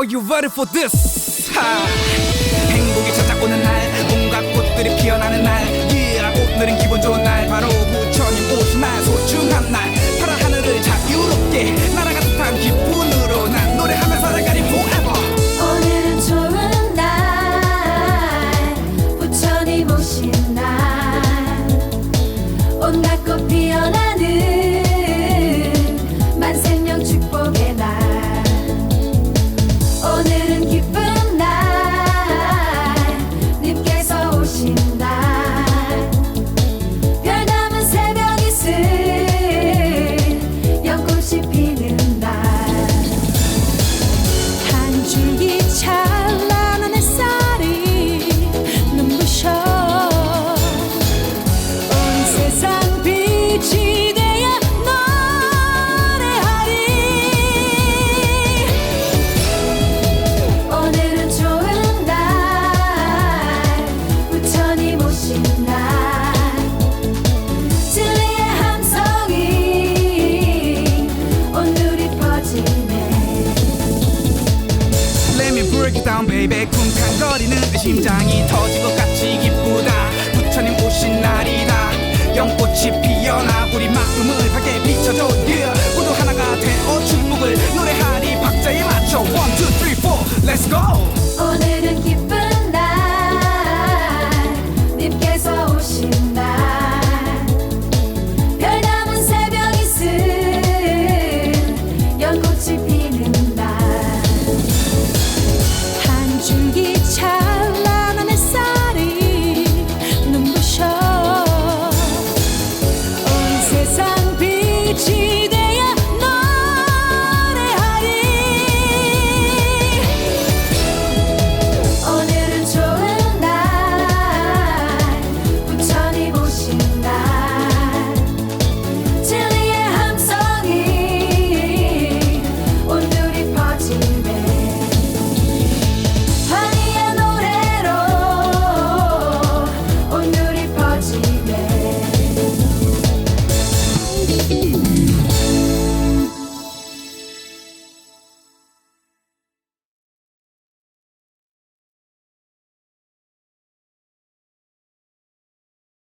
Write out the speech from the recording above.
Are you ready for this? 하. 부처님 breakdown baby. 쿵쾅거리는 내 심장이 터질 것 같이 기쁘다. 부처님 오신 날이다. 영꽃이 피어나 우리 마음을 밝게 비춰줘 yeah. 모두 하나가 되어 주목을 노래하리. 박자에 맞춰. 1, 2, 3, 4 Let's go. 오늘은 기쁜 날. 님께서 오신